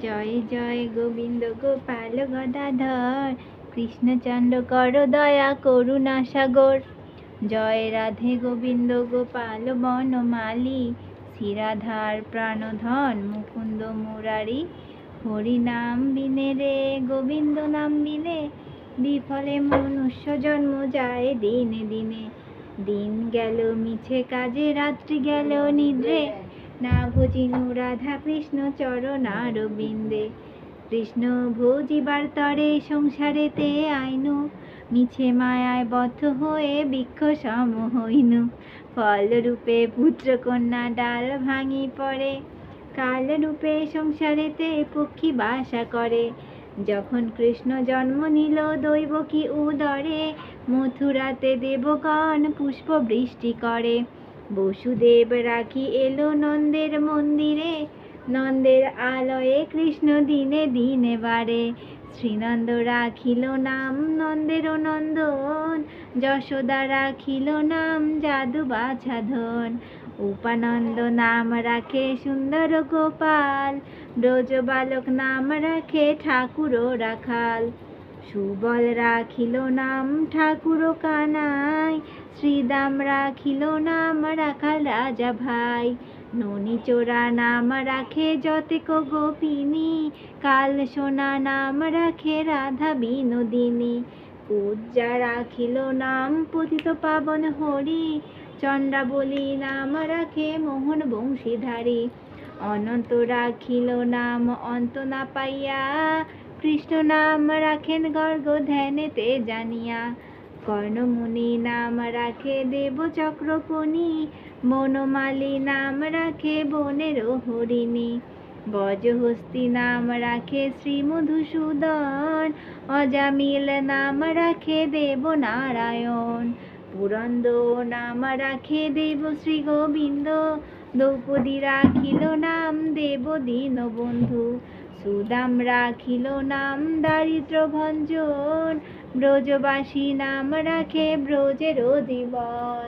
জয় জয় গোবিন্দ গোপাল গদাধর। কৃষ্ণচন্দ্র কর দয়া, করুণা সাগর। জয় রাধে গোবিন্দ গোপাল বনমালী শিরাধার প্রাণধন মুকুন্দ মুরারি। হরি নাম বিনে রে, গোবিন্দ নাম বিনে। বিফলে মনুষ্য জন্ম যায় দিনে দিনে। দিন গেল, মিছে কাজে, রাত্রি গেল, নিদ্রে। না ভজিনু রাধা কৃষ্ণ চরণ কৃষ্ণ ভজিবার তরে সংসারেতে আইনু, মিছে মায়ায় বদ্ধ হয়ে বৃক্ষ সম হইনু। ফলরূপে পুত্র কন্যা ডাল ভাঙি পড়ে কাল কালরূপে সংসারেতে পক্ষী বাসা করে। যখন কৃষ্ণ জন্ম নিল দৈব কি উদরে, মথুরাতে দেবগণ পুষ্প বৃষ্টি করে। বসুদেব রাখি এলো নন্দের মন্দিরে, নন্দের আলয়ে কৃষ্ণ দিনে দিনে বাড়ে। শ্রীনন্দ রাখিল নাম নন্দের নন্দন, যশোদা রাখিল নাম জাদু বাছাধন। উপানন্দ নাম রাখে সুন্দর গোপাল, ব্রজ বালক নাম রাখে ঠাকুর রাখাল। সুবল রাখিল নাম ঠাকুর কানাই শ্রীদাম রাখিল নাম, রাখাল রাজা ভাই। ননি চোরা নাম রাখে যতেক গোপিনী। কাল সোনা নাম রাখে রাধা বিনোদিনী। পূজা রাখিল নাম পতিত পাবন হরি। চণ্ডাবলী নাম রাখে মোহন বংশীধারী। অনন্ত রাখিল নাম অন্ত না পাইয়া। কৃষ্ণ নাম রাখেন গর্গ ধ্যানেতে জানিয়া। কর্ণমুনি নাম রাখে দেব চক্রপণি বনমালী নাম রাখে বনের হরিণী। বজহস্তি নাম রাখে শ্রী মধুসূদন, অজামিল নাম রাখে দেব নারায়ণ। পুরন্দ নাম রাখে দেব শ্রী গোবিন্দ, দ্রৌপদী রাখিল নাম দেব দীনবন্ধু। সুদাম রাখিল নাম দারিদ্র ভঞ্জন, ব্রজবাসী নাম রাখে ব্রজের জীবন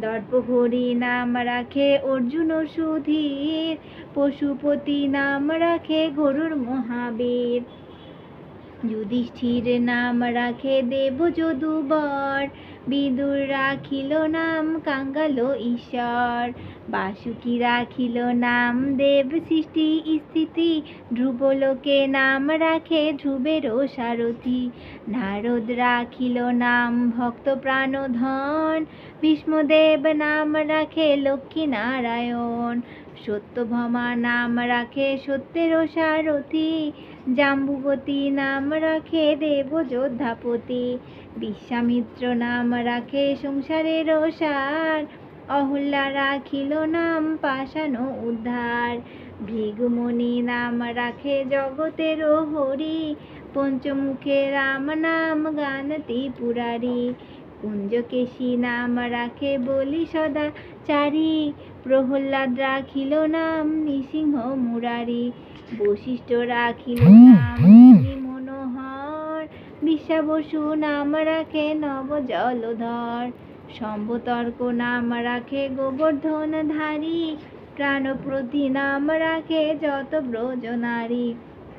দর্পহরি নাম রাখে অর্জুন সুধীর, পশুপতি নাম রাখে গরুর মহাবীর। যুধিষ্ঠির নাম রাখে দেব যদুবর বিদুর রাখিল নাম কাঙ্গাল ঈশ্বর। বাসুকি রাখিল নাম দেব সৃষ্টি স্থিতি। ধ্রুবলোকে নাম রাখে ধ্রুবেরও সারথি। নারদ রাখিল নাম ভক্ত প্রাণধন। ভীষ্মদেব নাম রাখে লক্ষ্মী নারায়ণ। সত্যভমা নাম রাখে সত্যেরও সারথি। জাম্বুবতী নাম রাখে দেব যোদ্ধাপতি বিশ্বামিত্র নাম রাখে সংসারের সার। অহল্যা রাখিল নাম পাশানো উদ্ধার। ভৃগুমণি নাম রাখে জগতের হরি। পঞ্চমুখে রাম নাম গান ত্রিপুরারি কুঞ্জকেশী নাম রাখে বলি সদা চারি প্রহ্লাদ রাখিল নাম নৃসিংহ মুরারি। বশিষ্ঠ রাখিল নাম হরি মনোহর। বিশ্বাবসু নাম রাখে নব জলধর সম্ভতর্ক নাম রাখে গোবর্ধন ধারী প্রাণপ্রতি নাম রাখে যত ব্রজ নারী।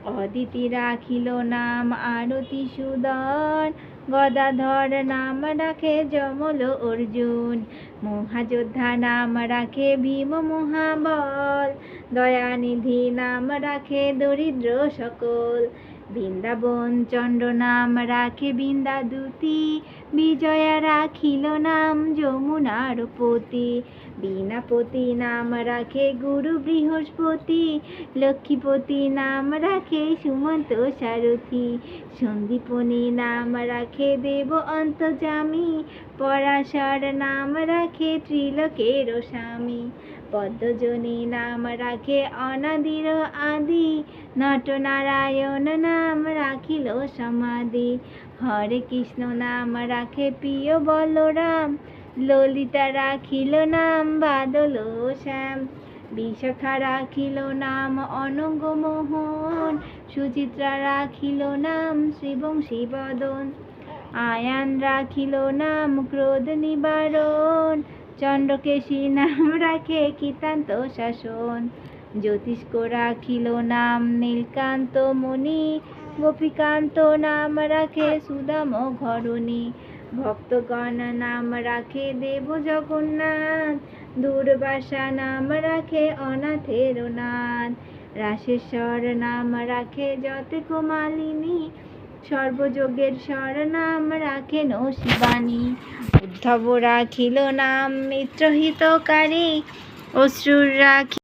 অদিতি রাখিল নাম আরতি সুদন। গদাধর নাম রাখে যমল অর্জুন। মহাযোদ্ধা নাম রাখে ভীম মহাবল। দয়ানিধি নাম রাখে দরিদ্র সকল। বৃন্দাবন চন্দ্র নাম রাখে বৃন্দাদুতি। বিজয়া রাখিল নাম যমুনার পতি বীণাপতি নাম রাখে গুরু বৃহস্পতি। লক্ষ্মীপতি নাম রাখে সুমন্ত সারথি। সন্দীপনী নাম রাখে দেব অন্তজামী পরাশর নাম রাখে ত্রিলোকের স্বামী। পদ্মজনী নাম রাখে অনাদির আদি। নটনারায়ণ নাম রাখিল সমাধি। হরে কৃষ্ণ নাম রাখে প্রিয় বলরাম। ললিতা রাখিল নাম বাদল শ্যাম। বিশাখা রাখিল নাম অনঙ্গ মোহন। সুচিত্রা রাখিল নাম শ্রীবংশী বদন। আয়ান রাখিল নাম ক্রোধ নিবারণ। চন্দ্রকেশী নাম রাখে কীতান্ত শাসন। জ্যোতিষ্ক রাখিল নাম নীলকান্ত মণি গোপীকান্ত নাম রাখে সুদাম ঘরণী। ভক্তগণ নাম রাখে দেব জগন্নাথ, দুর্বাসা নাম রাখে অনাথের নাথ। রাসেশ্বর নাম রাখে যত কুমালিনী সর্বযোগের শরণাম রাখেন ও শিবানী। উদ্ধব রাখিল নাম মিত্রহিতকারী অশ্রুর রাখি